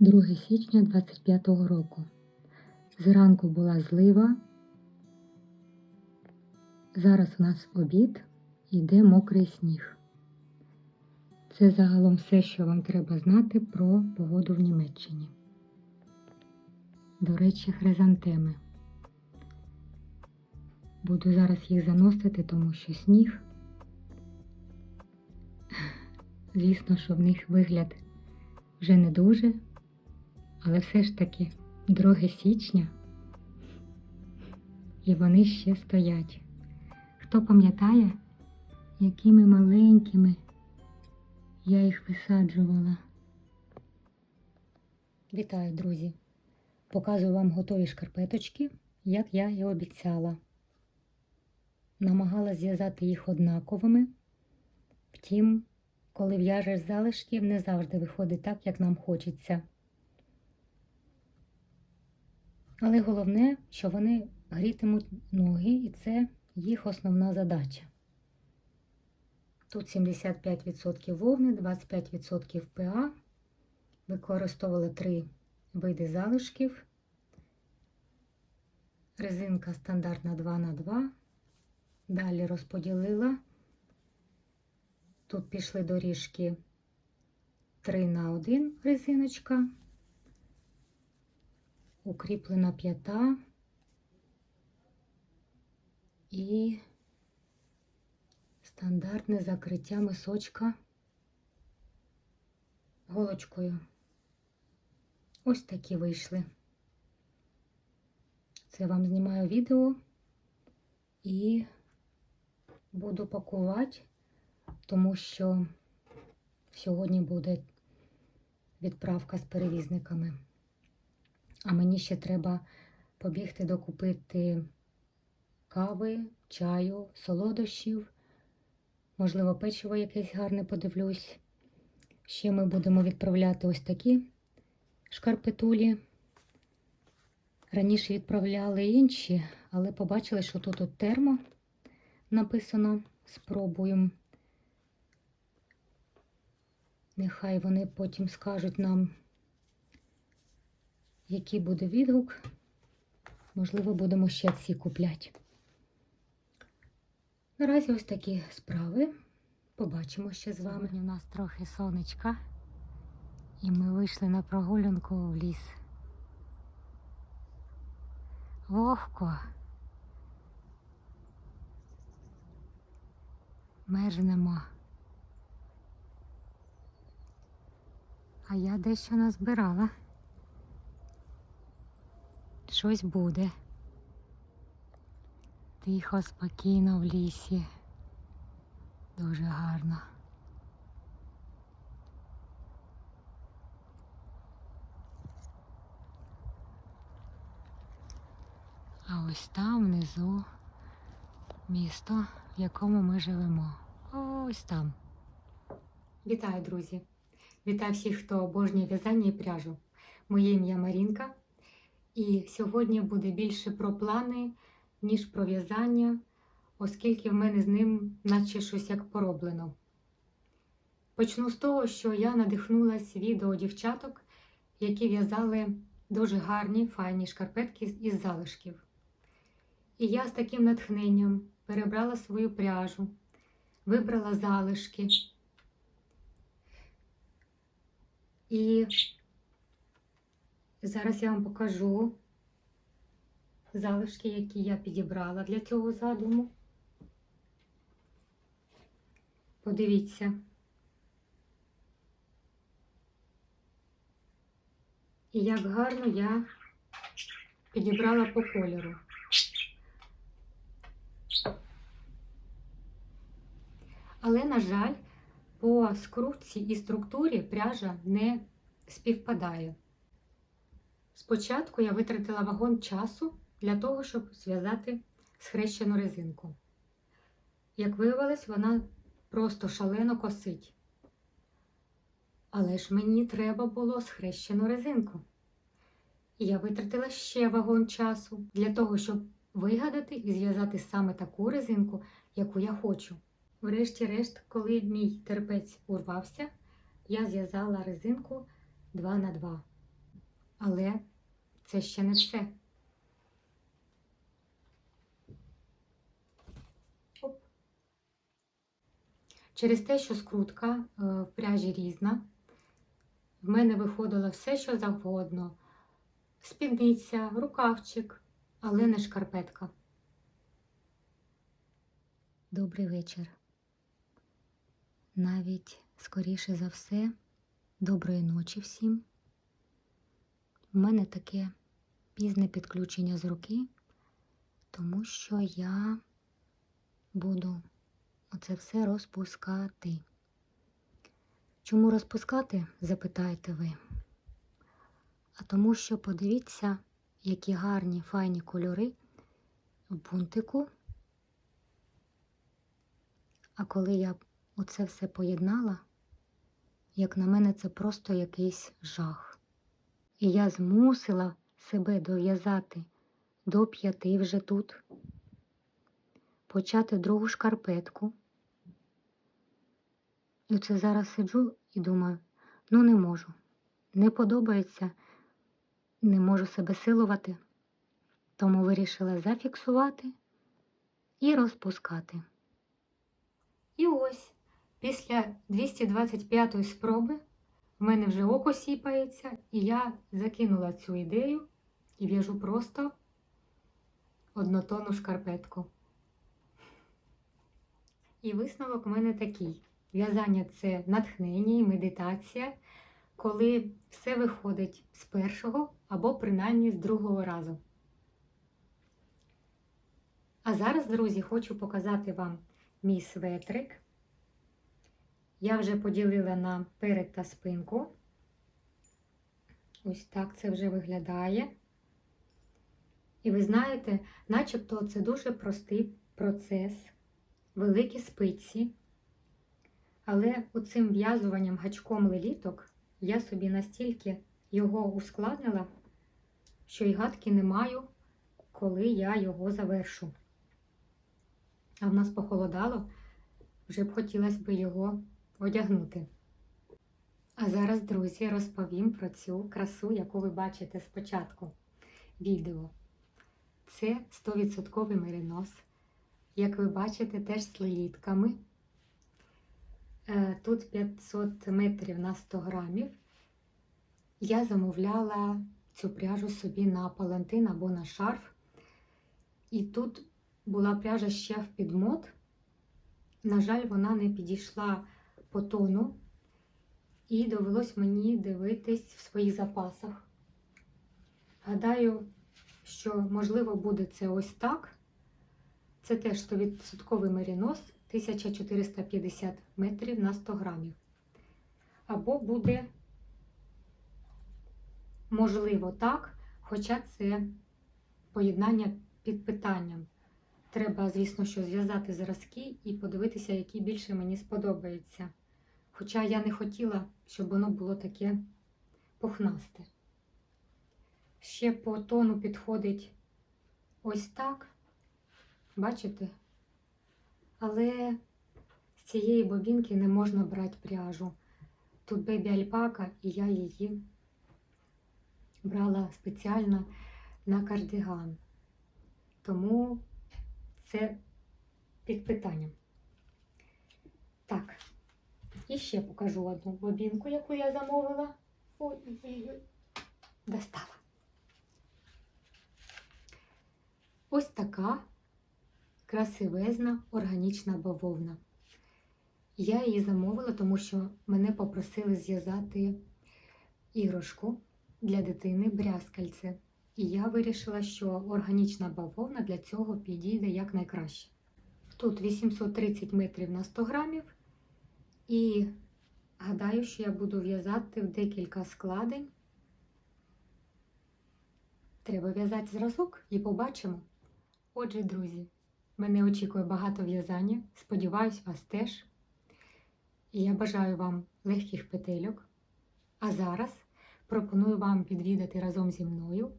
2 січня 25-го року. Зранку була злива. Зараз у нас обід йде мокрий сніг. Це загалом все, що вам треба знати про погоду в Німеччині. До речі, хризантеми. Буду зараз їх заносити, тому що сніг. Звісно, що в них вигляд вже не дуже, але все ж таки 2 січня і вони ще стоять. Хто пам'ятає, якими маленькими я їх висаджувала? Вітаю, друзі! Показую вам готові шкарпеточки, як я і обіцяла. Намагалась зв'язати їх однаковими. Втім, коли в'яжеш залишків, не завжди виходить так, як нам хочеться. Але головне, що вони грітимуть ноги, і це їх основна задача. Тут 75% вовни, 25% ПА. Використовувала три види залишків. Резинка стандартна 2х2. Далі розподілила. Тут пішли доріжки 3 на 1 резиночка, укріплена п'ята і стандартне закриття мисочка голочкою. Ось такі вийшли. Це вам знімаю відео і буду пакувати тому що сьогодні буде відправка з перевізниками. А мені ще треба побігти докупити кави, чаю, солодощів, можливо, печиво якесь гарне подивлюсь. Ще ми будемо відправляти ось такі шкарпетулі. Раніше відправляли інші, але побачили, що тут от термо написано. Спробуємо. Нехай вони потім скажуть нам, який буде відгук. Можливо, будемо ще ці купляти. Наразі ось такі справи. Побачимо ще з вами. Сьогодні у нас трохи сонечка, і ми вийшли на прогулянку в ліс. Вогко. Мерзнемо. А я дещо назбирала. Щось буде. Тихо, спокійно в лісі. Дуже гарно. А ось там внизу місто, в якому ми живемо. Ось там. Вітаю, друзі! Вітаю всіх, хто обожнює в'язання і пряжу. Моє ім'я Марінка. І сьогодні буде більше про плани, ніж про в'язання, оскільки в мене з ним наче щось як пороблено. Почну з того, що я надихнулася відео дівчаток, які в'язали дуже гарні файні шкарпетки із залишків. І я з таким натхненням перебрала свою пряжу, вибрала залишки. І зараз я вам покажу залишки, які я підібрала для цього задуму. Подивіться. І як гарно я підібрала по кольору. Але, на жаль, по скрутці і структурі пряжа не співпадає. Спочатку я витратила вагон часу для того, щоб зв'язати схрещену резинку. Як виявилось, вона просто шалено косить. Але ж мені треба було схрещену резинку. І я витратила ще вагон часу для того, щоб вигадати і зв'язати саме таку резинку, яку я хочу. Врешті-решт, коли мій терпець урвався, я зв'язала резинку 2 на 2 Але це ще не все. Оп. Через те, що скрутка е, в пряжі різна, в мене виходило все, що завгодно. Спідниця, рукавчик, але не шкарпетка. Добрий вечір. Навіть скоріше за все, доброї ночі всім. У мене таке пізне підключення з руки, тому що я буду оце все розпускати. Чому розпускати, запитаєте ви? А тому що подивіться, які гарні файні кольори в бунтику. А коли я оце все поєднала, як на мене, це просто якийсь жах. І я змусила себе дов'язати. До п'яти вже тут, почати другу шкарпетку. І оце зараз сиджу і думаю, ну не можу, не подобається, не можу себе силувати, тому вирішила зафіксувати і розпускати. І ось після 225 спроби в мене вже око сіпається, і я закинула цю ідею і в'яжу просто однотонну шкарпетку. І висновок у мене такий: в'язання це натхнення і медитація, коли все виходить з першого або принаймні з другого разу. А зараз, друзі, хочу показати вам мій светрик. Я вже поділила на перед та спинку. Ось так це вже виглядає. І ви знаєте, начебто це дуже простий процес, великі спиці. Але оцим в'язуванням гачком леліток я собі настільки його ускладнила, що й гадки не маю, коли я його завершу. А в нас похолодало, вже б хотілося б його одягнути. А зараз, друзі, розповім про цю красу, яку ви бачите спочатку відео. Це 100% меринос. Як ви бачите, теж з лилітками. Е, Тут 500 метрів на 100 грамів. Я замовляла цю пряжу собі на палантин або на шарф. І тут була пряжа ще в підмот. На жаль, вона не підійшла по тону, і довелось мені дивитись в своїх запасах. Гадаю, що, можливо, буде це ось так. Це теж 100% мерінос 1450 метрів на 100 грамів. Або буде, можливо, так, хоча це поєднання під питанням. Треба, звісно, що зв'язати зразки і подивитися, які більше мені сподобаються. Хоча я не хотіла, щоб воно було таке пухнасте. Ще по тону підходить ось так, бачите? Але з цієї бобінки не можна брати пряжу. Тут бебі альпака, і я її брала спеціально на кардиган. Тому це під питанням. Так, і ще покажу одну бобінку, яку я замовила. Ой-ой-ой, достала. Ось така красивезна органічна бавовна. Я її замовила, тому що мене попросили зв'язати іграшку для дитини брязкальце. І я вирішила, що органічна бавовна для цього підійде якнайкраще. Тут 830 метрів на 100 грамів. І гадаю, що я буду в'язати в декілька складень. Треба в'язати зразок і побачимо. Отже, друзі, мене очікує багато в'язання. Сподіваюсь, вас теж. І я бажаю вам легких петельок. А зараз пропоную вам відвідати разом зі мною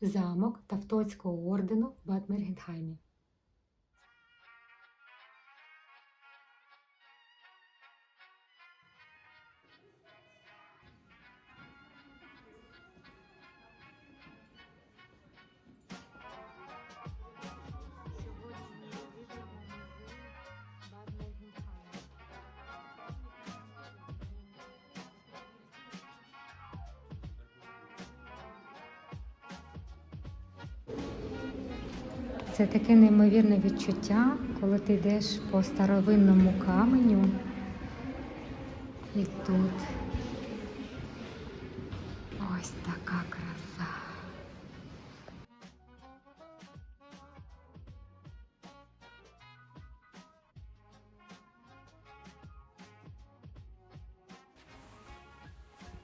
замок Тавтоцького ордену в Бад Це таке неймовірне відчуття, коли ти йдеш по старовинному каменю. І тут ось така краса.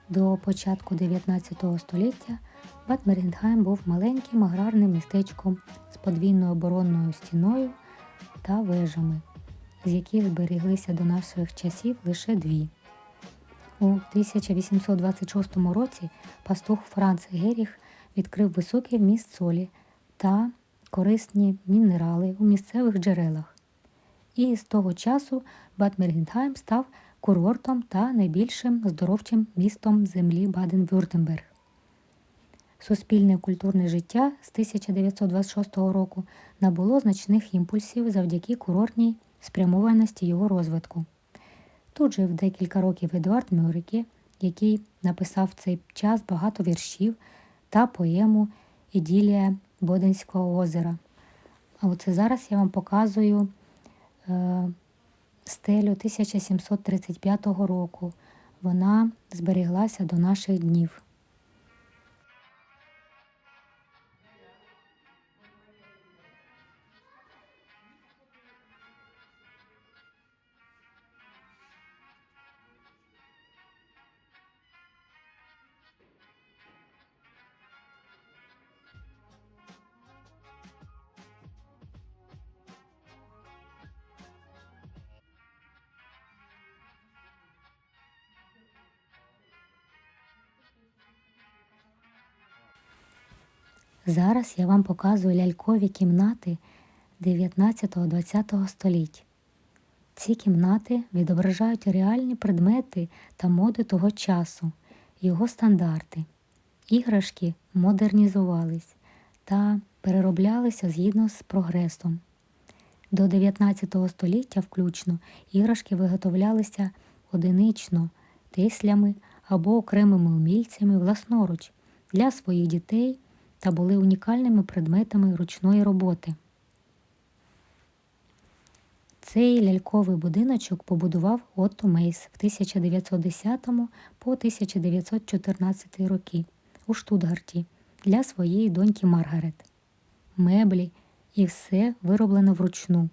До початку 19 століття Бад Мерінгхайм був маленьким аграрним містечком подвійною оборонною стіною та вежами, з яких зберіглися до наших часів лише дві. У 1826 році пастух Франц Геріх відкрив високий вміст солі та корисні мінерали у місцевих джерелах. І з того часу Бад Мергенхайм став курортом та найбільшим здоровчим містом землі Баден-Вюртемберг. Суспільне культурне життя з 1926 року набуло значних імпульсів завдяки курортній спрямованості його розвитку. Тут жив декілька років Едуард Мюрике, який написав в цей час багато віршів та поему Іділія Боденського озера. А оце зараз я вам показую е, стелю 1735 року. Вона зберіглася до наших днів. Зараз я вам показую лялькові кімнати 19-20 століть. Ці кімнати відображають реальні предмети та моди того часу, його стандарти. Іграшки модернізувались та перероблялися згідно з прогресом. До 19 століття включно іграшки виготовлялися одинично, тислями або окремими умільцями власноруч для своїх дітей та були унікальними предметами ручної роботи. Цей ляльковий будиночок побудував Отто Мейс в 1910 по 1914 роки у Штутгарті для своєї доньки Маргарет. Меблі і все вироблено вручну.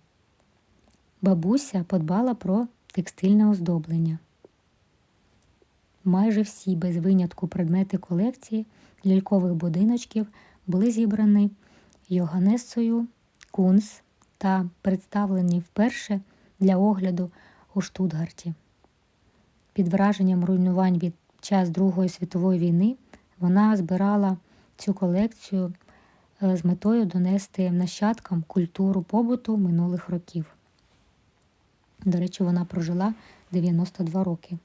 Бабуся подбала про текстильне оздоблення. Майже всі без винятку предмети колекції лялькових будиночків були зібрані Йоганнесою Кунс та представлені вперше для огляду у Штутгарті. Під враженням руйнувань від час Другої світової війни вона збирала цю колекцію е, з метою донести нащадкам культуру побуту минулих років. До речі, вона прожила 92 роки.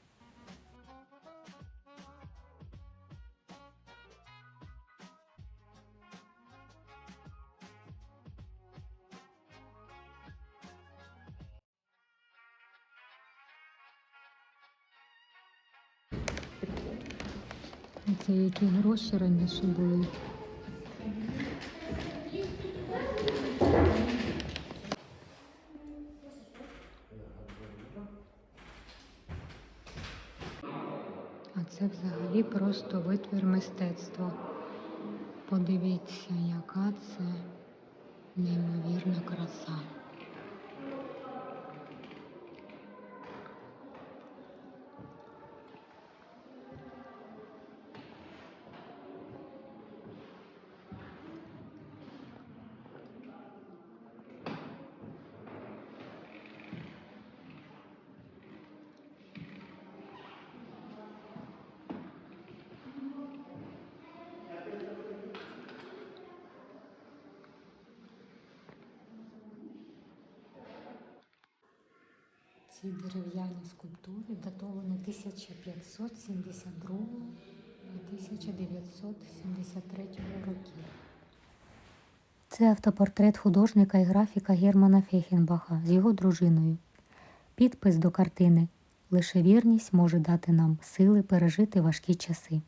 Це які гроші раніше були. А це взагалі просто витвір мистецтва. Подивіться, яка це Ці дерев'яні скульптури датовані 1572 і 1973 років. Це автопортрет художника і графіка Германа Фейхенбаха з його дружиною. Підпис до картини Лише вірність може дати нам сили пережити важкі часи.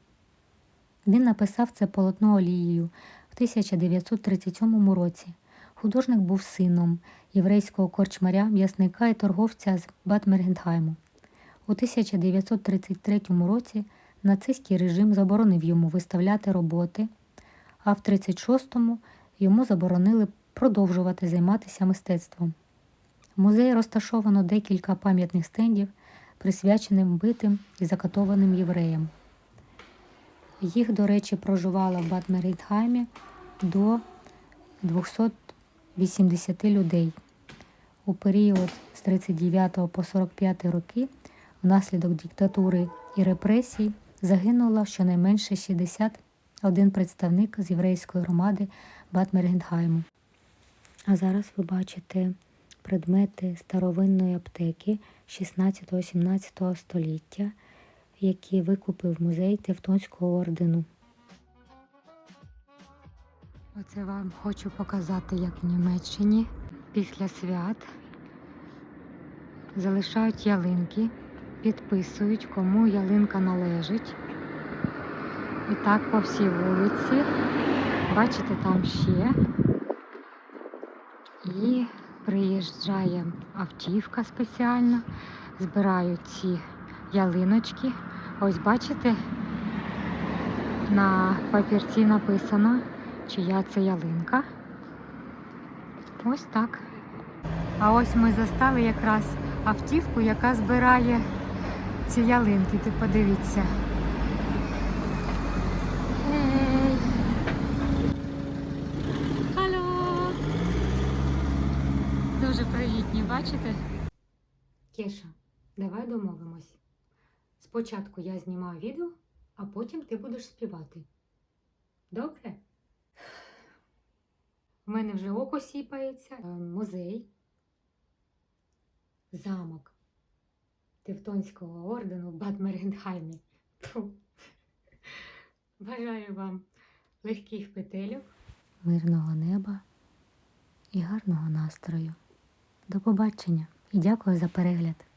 Він написав це полотно олією в 1937 році. Художник був сином єврейського корчмаря, м'ясника і торговця з Батмергенхайму. У 1933 році нацистський режим заборонив йому виставляти роботи, а в 1936-му йому заборонили продовжувати займатися мистецтвом. В музеї розташовано декілька пам'ятних стендів, присвяченим битим і закатованим євреям. Їх, до речі, проживало в Батмергенхаймі до 280 людей. У період з 39 по 45 роки внаслідок диктатури і репресій загинуло щонайменше 61 представник з єврейської громади Батмергенхайму. А зараз ви бачите предмети старовинної аптеки 16-17 століття, які викупив музей Тевтонського ордену. Оце вам хочу показати, як в Німеччині після свят залишають ялинки, підписують, кому ялинка належить. І так по всій вулиці. Бачите, там ще. І приїжджає автівка спеціальна, збирають ці ялиночки. Ось бачите, на папірці написано, чия це ялинка. Ось так. А ось ми застали якраз автівку, яка збирає ці ялинки. Ти подивіться. Алло! Дуже привітні, бачите? Кеша, давай домовимось. Спочатку я знімаю відео, а потім ти будеш співати. Добре? У мене вже око сіпається. Е, Музей, замок Тевтонського ордену в Бадмеренхаймі. Бажаю вам легких петельок, мирного неба і гарного настрою. До побачення і дякую за перегляд.